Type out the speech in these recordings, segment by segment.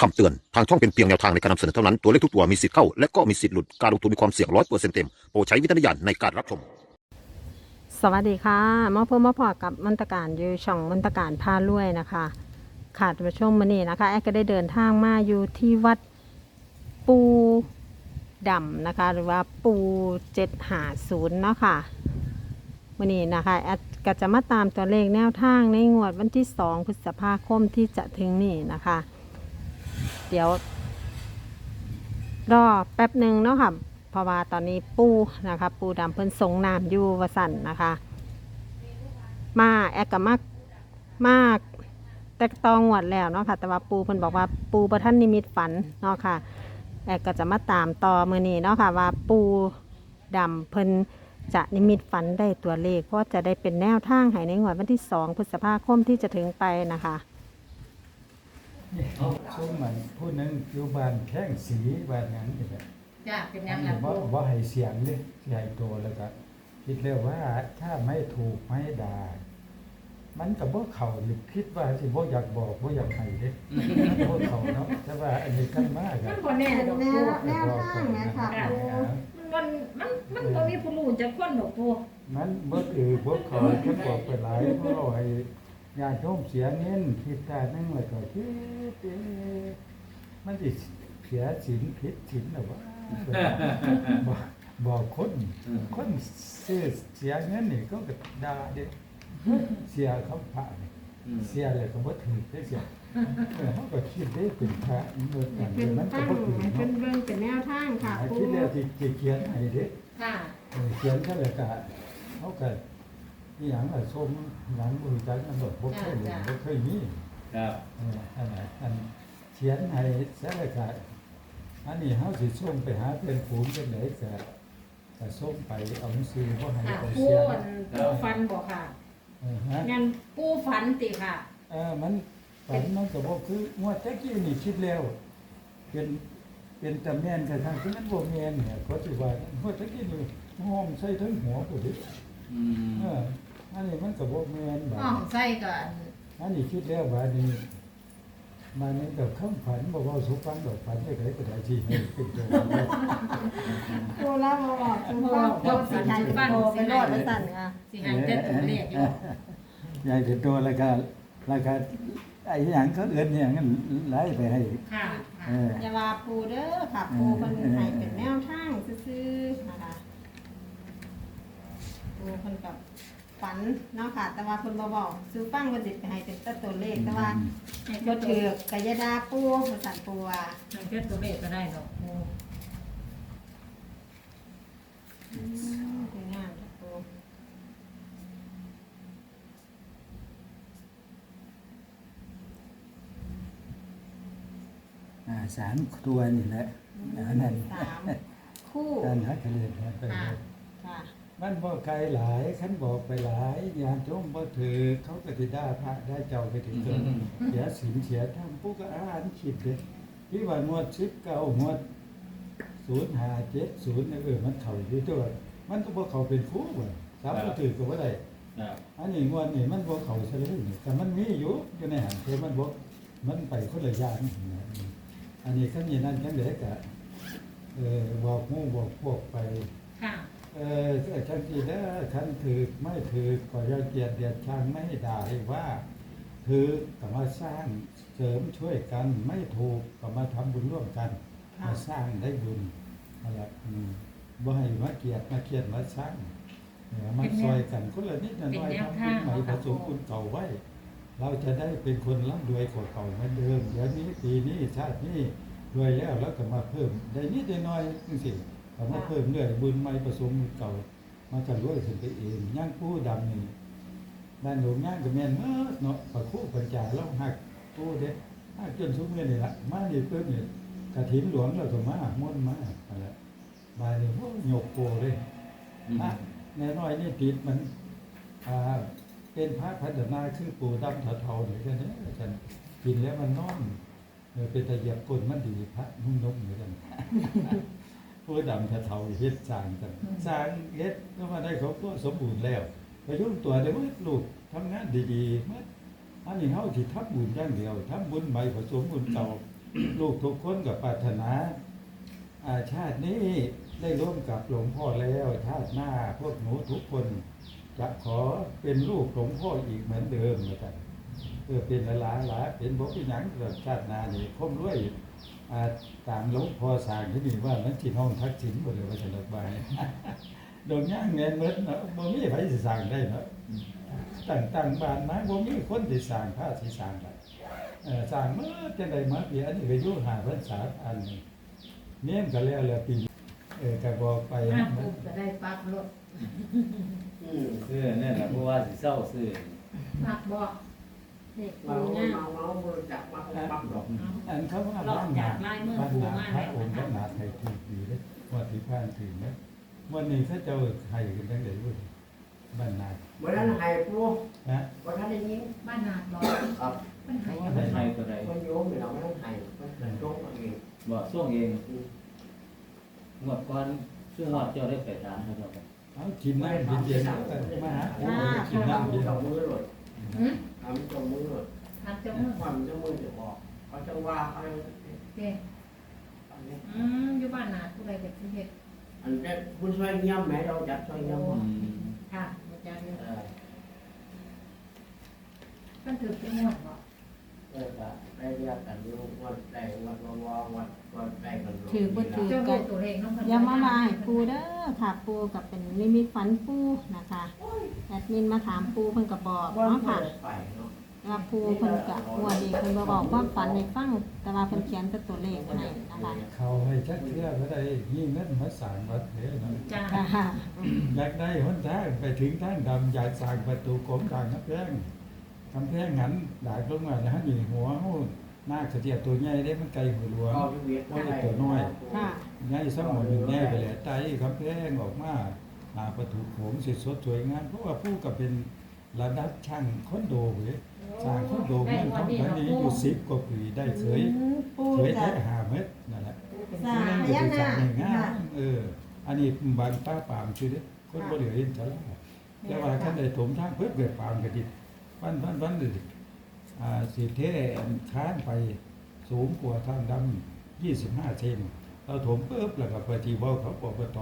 คำเตือน ทางช่องเป็นเพียงแนวทางในการนำเสนอเท่านั้น ตัวเลขทุกตัวมีสิทธิ์เข้า และก็มีสิทธิ์หลุด การลงทุนมีความเสี่ยงร้อยเปอร์เซ็นต์เต็ม โปรดใช้วิจารณญาณในการรับชม สวัสดีค่ะมาพบมาพอกับมนตการอยู่ช่องมนตการพาลุวยนะคะค่ะท่านผู้ชมมื่อนี้นะคะ แอดก็ได้เดินทางมาอยู่ที่วัดปูดำนะคะ หรือว่าปูเจ็ดหาศูนย์เนาะค่ะมื่อนี้นะคะแอดก็จะมาตามตัวเลขแนวทางในงวดวันที่สองพฤษภาคมที่จะถึงนี่นะคะ เดี๋ยว รอแป๊บหนึ่งเนาะค่ะเพราะว่าตอนนี้ปูนะคะ ปูดำเพิ่นสงน้ำอยู่วสันนะคะ มาแอกกมากมากแต่ตองหวดแล้วเนาะค่ะ แต่ว่าปูเพิ่นบอกว่าปูประท่านนิมิตฝันเนาะค่ะ แอกก็จะมาตามต่อมือนี้เนาะค่ะว่าปูดำเพิ่นจะนิมิตฝันได้ตัวเลข เพราะจะได้เป็นแนวทางให้ในงวดวันที่สองพฤษภาคมที่จะถึงไปนะคะ ช่วงมันผู้หนึงอยู่บ้านแข้งสีบ้านหยังนี่แหละจ้าเป็นอัยันงนี้ล่ะบ่ปูบ่ให้เสียงเด้ใหญ่โตแล้วก็คิดแล้วว่าถ้าไม่ถูกไม่ด่ามันก็บ่เข้าหรือคิดว่าสิบ่อยากบอกบ่อยากให้เด้มันบ่เข้าเนาะแต่ว่าอันนี้กันมากมัอะนบ่แน่ดอกปูแนวทางไหมคะครูมันมันมันมันบ่มีผู้รู้จักคนดอกปูมันบ่ถือบ่เข้าก็บอกไปหลายเพราะให้ ญาติโยมเสียเงินคิดได้นึงแล้วก็คิดเอ๊ะมันสิเสียศีลผิดศีลหรือว่าบอกบอกคนคนซื้อเสียเงินนี่ก็ก็ด่าเด้เสียเขาพระนี่เสียเลยก็บ่ถือได้เสียเออเขาก็คิดได้เป็นพระเมื่อกันเป็นมันก็ตั้งบ่ถือเป็เนาะนเรื่องเป็นแนวทางค่ะหาปูคิดแล้วที่ที่เขียนให้เด้ค่ะเออเขียนก็เลยก็เขาก็ อีหยังล่ะชมหยังบ่รู้จักมันบ่บ่เคยเห็นบ่เคยมีครับเอออันไหนอันเขียนให้เสร็จแล้วก็อันนี้เฮาสิส่งไปหาเพื่อนฝูงจังไดก็ก็ส่งไปเอาหนังสือบ่ให้ค่ะเอาปูเสียงอันปูฟันบ่ค่ะเออฮะงั้นปูฝันติค่ะ เออมันฝันมันก็บ่คืองวดตะกี้นี่คิดแล้ว เป็นเป็นตาแม่นกันทางที่มันบ่แม่นเนี่ยก็สิว่างวดตะกี้นี่ห้องใส่ถึงหัวพุ่นดิอืม เออ อันนี้มันก็บ่แม่นบาดอ้อใส่ก็อันอันนี้คิดแล้วว่านี่มันนี่แบบคำฝันบอกว่าสุฟังดอกฝันได้ไดก็ได้ที่ให้เป็นตัวได้ปูแล้วมาบอกปูว่าปูสิใครเป็นโตไปรอดวสันค่ะสิหันแต่ตัวเลขอยู่ใหญ่เป็นตัวแล้วก็แล้วก็ไอ้หยังเขาเอิ้นอย่างนั้นไล่ไปให้ค่ะเอออย่าว่าปูเด้อค่ะปูเพิ่นให้เป็นแนวทางซื่อๆนะคะปูเพิ่นกับ ฝันเนาะค่ะ แต่ว่าเพิ่นบ่บอกซื้อฟังเพิ่นสิไปให้เป็นแต่ตัวเลขแต่ว่าให้บ่ก็ถืถืออกกะยาดาปูภาษาปูว่าให้แค่ตัวเลขก็ได้ดอกปูอืมสวยงามจ้ะปูอ่าสามตัวนี่แหละอันนั้นสามคู่ การหาคะแนนนะไปค่ะ ค่ะ มันบ่ไกลหลายคันบอกไปหลายญาติโยมบ่ถือเขาก็สิด่าพระได้เจ้าไปถึงเกินเสียศีลเสียธรรมผู้ก็อ่านคิดเลยที่ว่านวดชิปเก้างวดศูนย์หาเจ็ดศูนย์เนี่ยเออมันเข่าอยู่ตัวมันก็บ่เข้าเป็นคู่ว่ะสามก็ถือก็บ่ได้ครับอันนี้งวดนี่มันบ่เข้าซะเลยนี่แต่มันมีอยู่อยู่ในหันแต่มันบ่มันไปคนละอย่างนะอันนี้คันนี้นั่นคันเด็กอะเออบอกหมู่บอกพวกไปค่ะ เออคันที่แล้วคันถือไม่ถือก็อย่าเกลียดเดียดชังไม่ให้ด่าให้ว่า ถือก็มาสร้างเสริมช่วยกันไม่ถูกก็มาทำบุญร่วมกัน มาสร้างได้บุญอะไรอืมบ่ให้มาเกลียดมาเครียดมาสร้างเออมาซอยกันคนละนิดละหน่อยทำบุญใหม่ผสมบุญเก่าไว้ เราจะได้เป็นคนร่ำรวยกว่าเก่าเหมือนเดิมเดี๋ยวนี้ปีนี้ชาตินี้รวยแล้วแล้วก็มาเพิ่มได้นิดได้น้อยจัง ซี่ก็มาเพิ่มเรื่อยบุญใหม่ผสมบุญเก่ามันจะรวยขึ้นไปเองย่างผู้ดำนี่ด้านหลวงย่างก็แม่นเมื่อเนาะประคู่ปัญจาแล้วหักผู้เด้หักจนสุกเมื่อนี่ละมานี่เพิ่มนี่กระถินหลวงแล้วก็มาม่วนมาอะไรมานี่โอ้ยกโกเลยอืมพระแน่น้อยนี่ติดมันอ่าเป็นพระพัฒนาคือปูดำเทาๆนี่กันเนี่ยอาจารย์กินแล้วมันนอนเออเป็นตะเหยียบก้นมันดีพระนุ่มนมเหมือนกัน ปูดำเทาๆเฮ็ดสร้างกันสร้างเฮ็ดก็มาได้เขาก็สมบูรณ์แล้วไปยุ่งตัวเดี๋ยวมันลูกทำงานดีๆมันอันนี้เขาที่ทำบุญอย่างเดียวทำบุญใหม่ผสมบุญเก่าลูกทุกคนกับปรารถนาอาชาตินี้ได้ร่วมกับหลวงพ่อแล้วชาติหน้าพวกหนูทุกคนจะขอเป็นลูกหลวงพ่ออีกเหมือนเดิมนะครับเพื่อเป็นหลานหลานเป็นบกหยังกับชาติหน้านี่คมรวย อ่าตามหลวงพ่อสร้างที่นี่ว่านั้นที่ห้องทักษิณบ่เลยว่าจะระบายดงย่างเงินเมดเนาะบ่มีไผสิสร้างได้เนาะตั้งตั้งบ้านมาบ่มีคนสิสร้างพาสิสร้างได้เออสร้างมาจังได๋มาปีอันนี้ก็อยู่หาพรรษาอันนี้เนียมก็แล้วแล้วปีเออก็บอกไปห้านะปุ๊บก็ได้ปักรถอืมซื้อเนี่ยแหละเพราะว่าสิเศร้าซื้อปักบ่ เด็กเมาเมาง่าเมาบริจาคมาปั๊บดอกอันเขาว่าบ้านนาบ้านนาพระองค์พระนาไทยถูกดีเด้ว่าที่ผ่านถึงนะวันนี้เขาเจ้าให้กันจังได๋อยู่บ้านนาเมื่อนั้นให้ปูนะวันนั้นได้ยินบ้านนาดบ่ครับมันหายไม่ให้ตัวใดมันโยมอยู่เราไม่ต้องให้มันนโยมเองบอกช่วงเองงวดก่อนช่วงงวดเจ้าได้ไปถามเขาเจ้าเอากินน้ำเย็นๆมาหากินน้ำเย็นทำมือ หลดหืมทำจมือหลดทำจมูกความจมือจะออกเขาจะว่าเขาเด้อืมอยู่บ้านนาผู้ใดก็สิเฮ็ดอันนี้คุณช่วยเงียบไหมเราจัดช่วยเงียบอืมค่ะบ่จักอยู่เออมันถือเป็นงวดบ่เออ ได้เรียกกันลูกวัดได้วัดวอวัดวัดได้กันถือบ่ถือ เจ้ากัรู้นตัวเลขน้องเพิ่นอย่ามาว่าให้ปูเด้อค่ะปูกับเป็นนิมิตฝันปูนะคะแอดมินมาถามปูเพิ่นก็บอกว่าเนาะผ่าค่ะนไปเนาะว่าปูเพิ่นก็งวดนี้เพิ่นบ่บอกความฝันให้ฟังแต่ว่าเพิ่นเขียนแต่ตัวเลขให้นะคะเขาให้ชักเชื่อก็ได้ยิ่งเงินมาสร้างวัดเถอะนะจ้าค่ะอยากได้หนทางไปถึงทางดำอยากสร้างประตูโขงต่างกำแพง กำแพงหันดากลงมานะฮะนี่หัวเฮาหน้าเสียตัวใหญ่ได้มันไกลหัวหลวงก็ชีวิตค่ะใหญ่สมองอยู่แน่ไปแหละไตกำแพงออกมาหาประตูโขงสวยสดสวยงามเพราะว่าผู้ก็เป็นระดับช่างคอนโดเว้ยสร้างคอนโดเมืองทองธานีอยู่10กว่าปีได้เคยปูเคยจะแท้หาเม็ดนั่นแหละสร้างนั่นพก็ญาเป็นนาสร้างคง่าค่ะยๆเอออันนี้บางป้าปามชื่อเด้คนบ่เหลือเห็นจะละแต่ว่าคันได้ถมทางเพิ่นเกิดปามก็ดิ วันวันวันเลยอ่าสิเทค้านไปสูงกว่าทางดำ25เซนเราถมปุ๊บแล้วก็ไปที่เว้าเขาปปต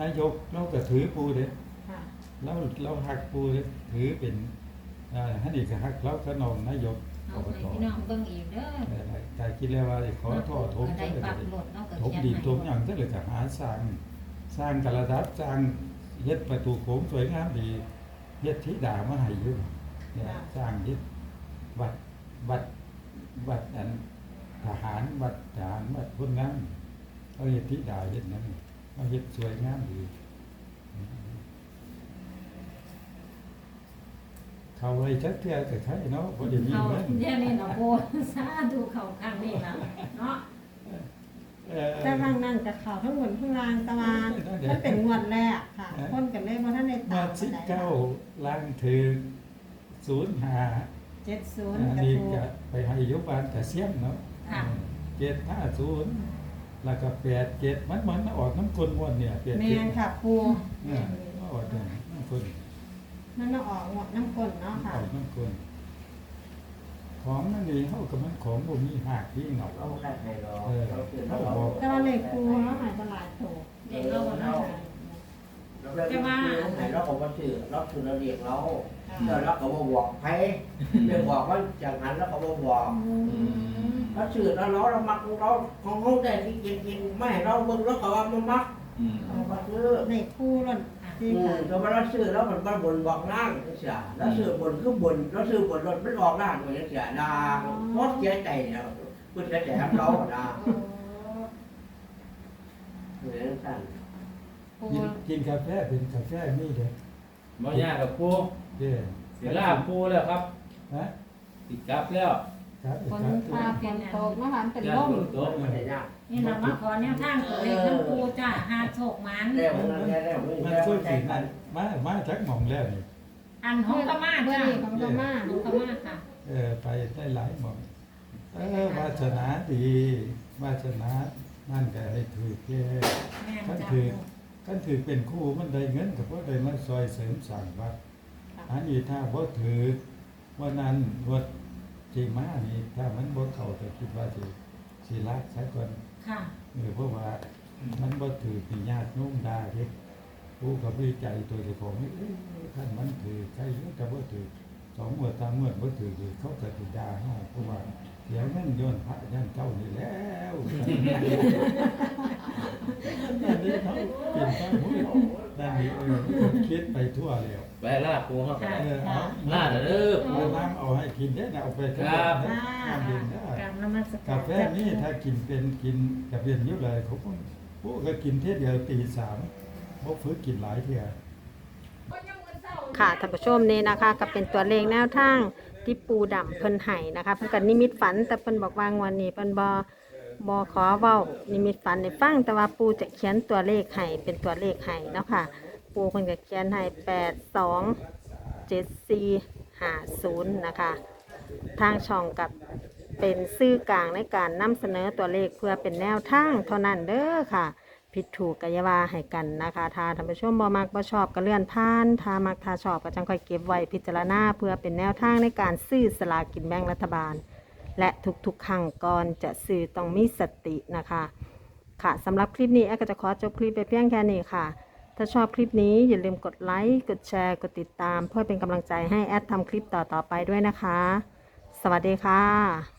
นายกเราก็ถือปูเด้ค่ะเราเราหักปูเด้ถือเป็นอ่าฮันนี่ก็หักเราก็นองนายกเอาปปให้ตพี่น้องเบิ่งอีกเด้อแต่คิดแล้วว่าขอโทษถมได้ซะเลยปักรถเนาะก็ถมเขียนดินให้ถมอย่างนั้นเลยก็หาสร้างสร้างกระดับสร้างเฮ็ดประตูโค้งสวยงามดีเฮ็ดธิดามาให้อยู่ เนี่ยสร้างเฮ็ดวัดวัดวัดอันทหารวัดทหารวัดพลงามเขาเฮ็ดธิดาเฮ็ดนั้นเขาเฮ็ดสวยงามดีเขาไว้จักเทื่อก็ใช่เนาะบ่ได้มีเขาเงินเดี๋ยวนี้เนาะปูสาธุเข้าข้างนี้แล้วเนาะเอ่อแต่บางนั่นกับเขาทั้งหมดทั้งรางแตะวันมันเป็นงวดแรกค่ะคนกันเลยบ่ทันได้มาตามสิปานใดเก้าล้างถือ ศูนย์หาเจ็ดศูนอัย์นกระนี้ทูก็ไปให้อยุบานแต่เสียมเนาะค่ะ เจ็ดห้าศูนย์แล้วก็แปดเจ็ดมันมันออกน้ำกลมวนเนี่ยแปดแมเจ็ดนค่ะปูเนี่ยมันออกเนี่ยน้ำกลมนั่นน่ะออกงวดน้ำกลนเนาะอค่ะอกน้ำกลมของนั่นนี่เขากับมันของบ่มีหักที่เหงาเราได้ให้เราเออเราคือเขาเราบอกแต่ว่าเลขปูเนาะหายตลาดโตเด็กเราบ่ได้เราได้คือให้เราก็มาซื้อเราคือเราเรียกเราค่ะ เดี๋ยวเราก็มาบอกใครเรื่องบอกว่าจากนั้นเราก็มาบอกอืมเราซื้อเราเราเรามักของเราของเขาได้ที่กินกินไม่ให้เราเบิ่งแล้วก็ว่ามันมักอืมเราก็ซื้อเลขปูล้นอืที่มค่ะแต่ว่าเราซื้อแล้วมันมันบนบอกล่างเสียแล้วซื้อบนคือบนเราซื้อบนรถมันออกล่างเลยเสียดางรถเสียใจเนี่ยพูดเสียใจครับเราดาเหมือนกันปูกินกินกาแฟเป็นกาแฟนี่เด้อ บ่ยากกับปูเด้อสิลาปูแล้วครับฮะสิกลับแล้วครับฝนครับฟ้าฝนตกเนาะค่ะมันเป็นย่าลมฝนตกไม่ได้ยากนี่เรามาขอแนวทางตัวเลขน้ำปูจ้าหาโชคมันแล้วมันแล้วแล้วมันช่วยสิมันมามาจากหม่องแล้วนี่อันของกะมาเมื่อจ้านี้ของกะมาของกะมาค่ะเออไปได้หลายหม่องเออวาสนาดีวาสนานั่นก็ให้ถือแก่แม่นท่านจ้าถือ ท่านถือเป็นครู่มันได้เงินก็เพราะได้มาซอยเสริมสร้างวัดอันนี้ถ้าบ่ถือว่านั้นวัดจีมานี่ถ้ามันบ่เข้าก็คิดว่าสิศิลาใช้คนค่ะเออเพราะว่ามันบ่ถือปีญาติโน้มได้เด้ผู้กับวิจัยตัวเจ้าของนี่เอ้ยท่านมันถือใช่อยู่แต่บ่ถือสองหมื่นสามหมื่นบ่ถือคือเขาจะติดยาเฮาเพราะว่า เสียเงินโยนพระยันเจ้านี่แล้วนั่นนี่เขาเปลี่ยนใจหุ้ยนั่นนี่เออคิดไปทั่วแล้วไปลาปูเข้าไปเออเอาลาเด้อเอาน้ำเอาให้กินได้นะเอาไปขนมครับนะน้ำเย็นได้กราบนมัสกาแฟนี่ถ้ากินเป็นกินกับเย็นอยู่เลยเขาก็พวกก็กินเที่ยเดียวตีสามพวกฟื้นกินหลายเที่ยค่ะท่านผู้ชมนี่นะคะก็เป็นตัวเลขแนวทาง ที่ปูดำเพิ่นไห้นะคะเพิ่นก็นิมิตฝัน แต่เพิ่นบอกว่างวันนี้เพิ่นบ่บ่ขอเว้านิมิตฝันให้ฟังแต่ว่าปูจะเขียนตัวเลขให้เป็นตัวเลขให้เนาะค่ะ ปูเพิ่นก็เขียนให้8 2 7 4 5 0นะคะ ทางช่องกับเป็นซื่อกลางในการนำเสนอตัวเลขเพื่อเป็นแนวทางเท่านั้นเด้อค่ะ ผิดถูกกัยว่าให้กันนะคะถ้าท่านผู้ชมบ่มักบ่ชอบก็เลื่อนผ่านถ้ามักถ้าชอบก็จังค่อยเก็บไว้พิจารณาเพื่อเป็นแนวทางในการซื้อสลากกินแบ่งรัฐบาล และทุกๆครั้งก่อนจะซื้อต้องมีสตินะคะ ค่ะสำหรับคลิปนี้แอก็จะขอจบคลิปไปเพียงแค่นี้ค่ะ ถ้าชอบคลิปนี้อย่าลืมกดไลค์กดแชร์กดติดตาม เพื่อเป็นกำลังใจให้แอดทำคลิปต่อๆไปด้วยนะคะ สวัสดีค่ะ